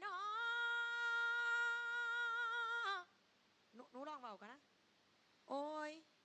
เนาะหนูหนูลองเบากันนะ โอ้ยโอ้ย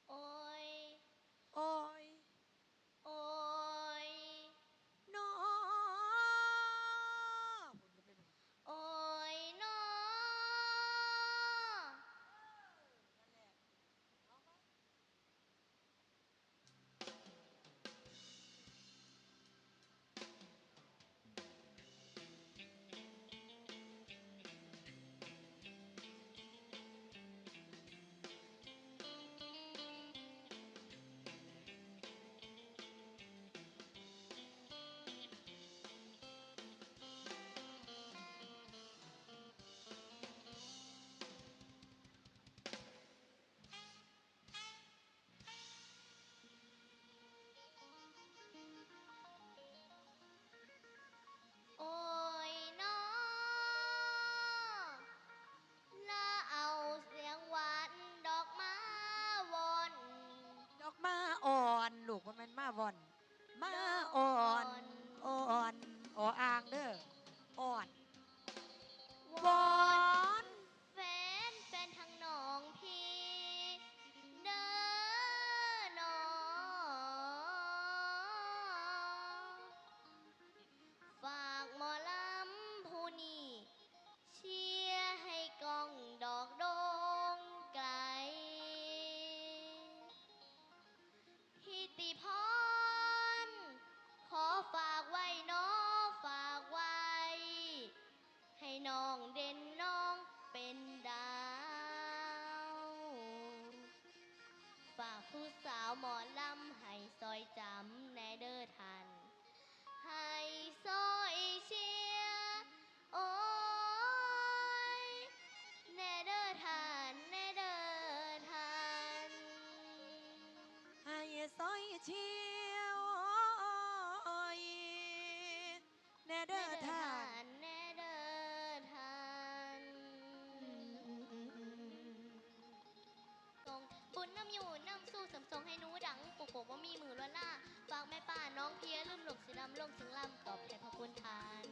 ดังปุกโกว่ามีมือล้วนล่าฝากแม่ป่าน้องเพียลืมหลบสีดำลงถึงลำตอบแทนพระคุณทาน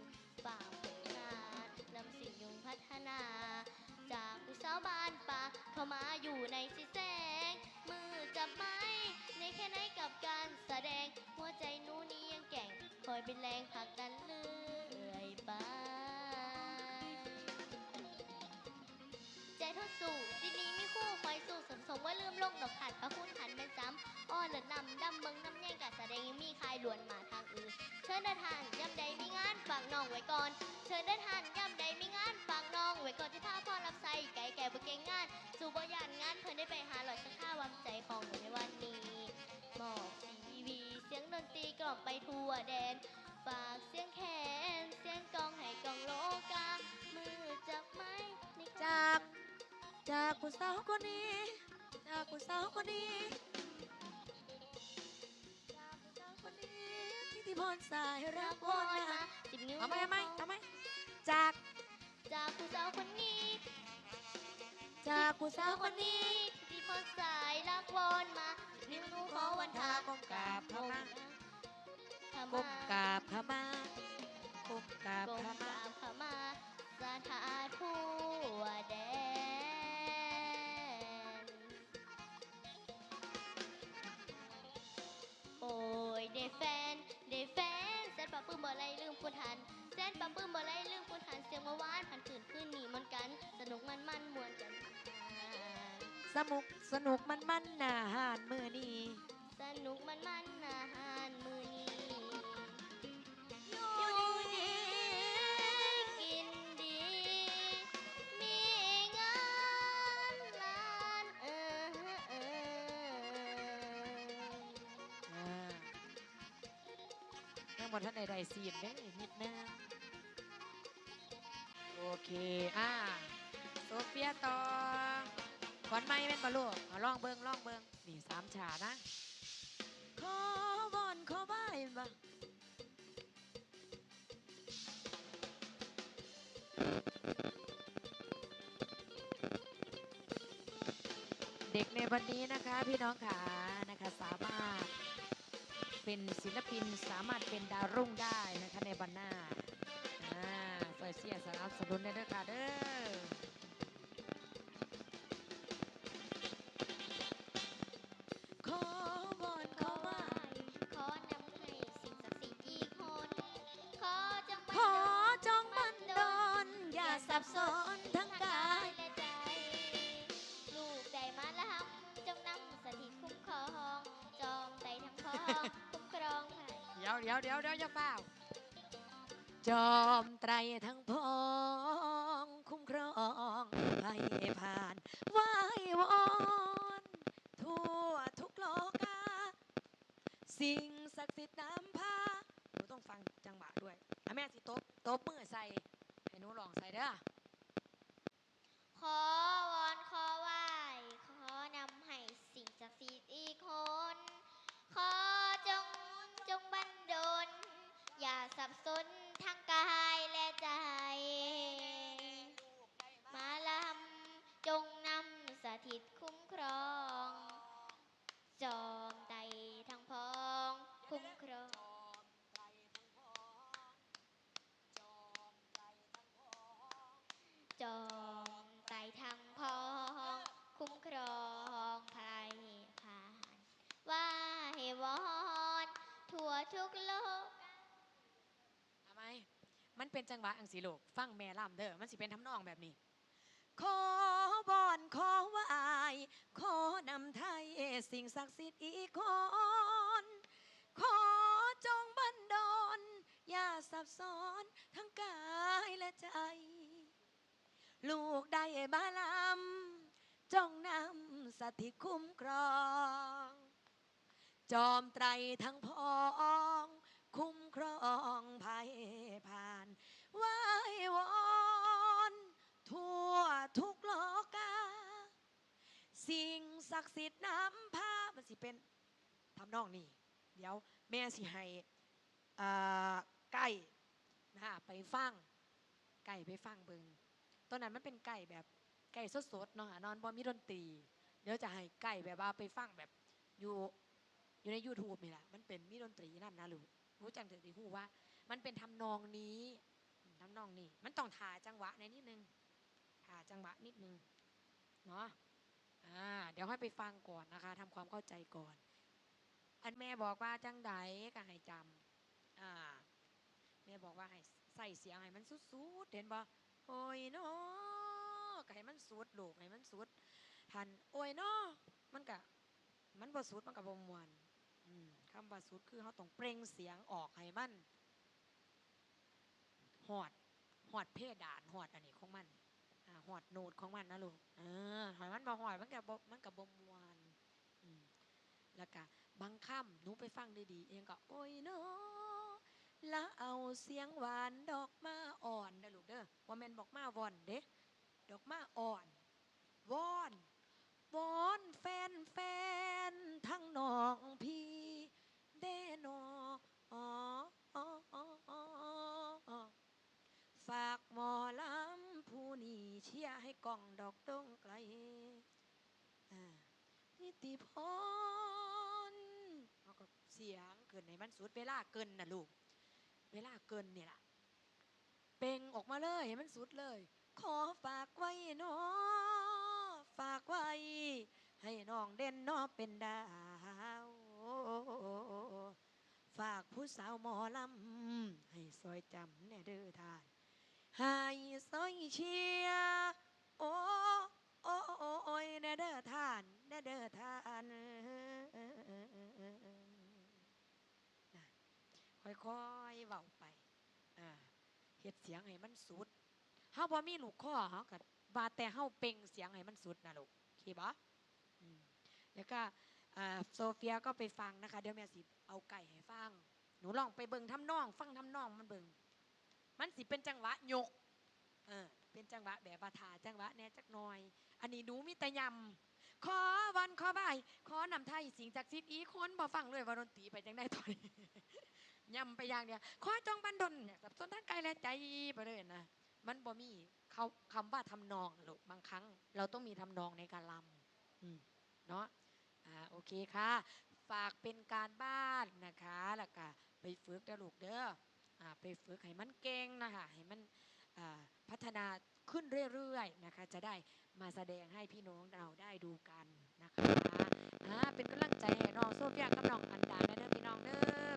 ฝากผลงานลำสิ่งยุงพัฒนา จากผู้สาวบ้านป่าเข้ามาอยู่ในสีแสง มือจับไม้ในแค่ไหนกับการแสดงหัวใจนูนี้ยังแก่ง คอยเป็นแรงผลักดันเรื่อยไปใจทดสู่ดินนี้ไม่คู่คอยสู่สมสมว่าลืมลงดอกขัดพระคุณหันเป็น ลวนมาทางอื่น เชิญเดินทางย่ำใดมีงานฝากน้องไว้ก่อน เชิญเดินทางย่ำใดมีงานฝากน้องไว้ก่อนที่ท่าพ่อรับใส่ไก่แก่บ่เก่งงาน สู่บ่ยานงานเพิ่นได้ไปหาหลอดสักข้าวางใจของหนูในวันนี้หมอกทีวีเสียงดนตรีกล่อมไปทั่วแดนฝากเสียงแขนเสียงกลองให้กลองโลกา มือจับไม้ในจาก จากผู้สาวคนนี้ จากผู้สาวคนนี้ ทิติพรสายรัรักกววออนนมามาสิบนิ้วเอาไหมเอาไหมเอาไหมจากจากผู้สาวคนนี้ จากผู้สาวคนนี้ที่พอสายรักวอนมาสิบนิ้วหนูขอวันทาก้มกราบเข้ามาขมาก้มกราบขมาก้มกราบก้มขกมาราบขมาสถาทั่วแดน นุกสนุกมันมันนาหานมือนี้สนุกมันมันอาหารมือนี้อยู่ดีกินดี มีงานล้านเออเอออ่ายังบนท่านใดๆซีนได้นิดนึงโอเค อ่าโซเฟียต่อ ขอนไม้เป็นบอลูกเอาลองเบิงลองเบิงนี่สามฉานะ ขอบอนขอบายบ่เด็กในวันนี้นะคะพี่น้องขานะคะสามารถเป็นศิลปินสามารถเป็นดาวรุ่งได้นะคะในวันหน้าอ่าวยเสียสนับสนุนได้เด้อค่ะเด้อ ดี๋ยวเดี๋ยวเดี๋ยวเดี๋ยวอย่าเฝ้าจอมไตรทั้งพองคุ้มครองให้ผ่านไหววอนทั่วทุกโลกาสิ่งศักดิ์สิทธิ์นำพาหนูต้องฟังจังหวะด้วยอ่แม่สิตบตบมือใส่ให้หนูลองใส่เด้อ สถิตคุ้มครอง จอมไตทั้งพอง คุ้มครอง จอมไตทั้งพอง คุ้มครองภัยผ่านว่าให้วอนทั่วทุกโลกทำไมมันเป็นจังหวะอังสีโลก ฟังแม่ล่ำเด้อมันสิเป็นทำนองแบบนี้ ขอบอนขอวาย ขอนำไทยสิ่งศักดิ์สิทธิ์อีกคนขอจงบันดลอย่าสับสนทั้งกายและใจ ลูกได้บาลำจงนำสถิตคุ้มครอง จอมไตรทั้งพองคุ้มครองภัยผ่านไหว้วอน ศักดิ์สิทธิ์น้ำพามันสิเป็นทำนองนี้ เดี๋ยวแม่สิให้ไก่นะไปฟังไก่ไปฟังเบิงตอนนั้นมันเป็นไก่แบบไก่สดๆเนาะนอนบอมีดนตรี เดี๋ยวจะให้ไก่แบบว่าไปฟังแบบอยู่อยู่ใน YouTube นี่แหละมันเป็นมีดนตรีนั่นนะลูกรู้จังเถอะสิฮู้ว่า มันเป็นทำนองนี้ทำนองนี้ มันต้องถ่าจังหวะในนิดนึงถ่าจังหวะนิดนึงเนาะ อ่าเดี๋ยวให้ไปฟังก่อนนะคะทำความเข้าใจก่อน อันแม่บอกว่าจังใดก็ให้จำอ่าแม่บอกว่าให้ใส่เสียงให้มันสุดๆเห็นบ่โอ้ยเนาะก็ให้มันสุดลูกให้มันสุดทันโอ้ยเนาะมันก็มันบ่สุดมันก็บ่มวนคำว่าสุดคือเขาต้องเปล่งเสียงออกให้มันหอดหอดเพดานหอดอันนี้ของมัน หอดโนดของมันนะลูกเออหอยมันบ่หอยมันกับมันกับ่มวานอืมแล้วก็บางคำหนูไปฟังดีๆเองก็ โอ้ยเนาะละเอาเสียงหวานดอกมาอ่อนนะลูกเด้อว่าแม่นบอกมาวอนเด้ดอกมาอ่อน ล่องดอกดงไกลนิติพรเอาก็เสียงเกินในมันสุดเวลาเกินนะลูก เวลาเกินเนี่ยล่ะ เป่งออกมาเลยให้มันสุดเลย ขอฝากไว้นอฝากไว้ ให้น้องเด่นนอเป็นดาวฝากผู้สาวหมอลำให้ซอยจำแน่เด้อทานให้ซอยเชียร์ โอ้โอ้โอ้โอ้ยแน่เด้อท่านแน่เด้อท่านค่อยๆเว้าไปเฮ็ดเสียงให้มันสุดเฮาบ่มีลูกคอเฮาก็ว่าแต่เฮาเป่งเสียงให้มันสุดนะลูกโอเคบ่แล้วก็โซเฟียก็ไปฟังนะคะ เดี๋ยวแม่สิเอาไก่ให้ฟัง หนูลองไปเบิ่งทำนอง ฟังทำนองมันเบิ่งมันสิเป็นจังหวะยก เออ เป็นจังหวะแบบบาทาจังหวะแน่จักหน่อย อันนี้หนูมีแต่ยำขอวันขอบ่ายขอนำไทยสิงจากซิดอีคนบ่ฟังเลยว่าดนตรีไปจังได้ตอนยำไปอย่างเดียวขอจองบันดลเนี่ยสับสนทั้งกายและใจไปเลยนะมันบ่มีเขาคำว่าทำนองลูกบางครั้ง เราต้องมีทำนองในการลำอืมเนาะอ่าโอเคค่ะ ฝากเป็นการบ้านนะคะแล้วก็ไปฝึกเด้อลูกเด้ออ่าไปฝึกให้มันเก่งนะคะให้มัน พัฒนาขึ้นเรื่อยๆนะคะจะได้มาแสดงให้พี่น้องเราได้ดูกันนะคะเป็นกำลังใจให้น้องโซเฟียกับน้องอันดาและเด้อพี่น้องเด้อ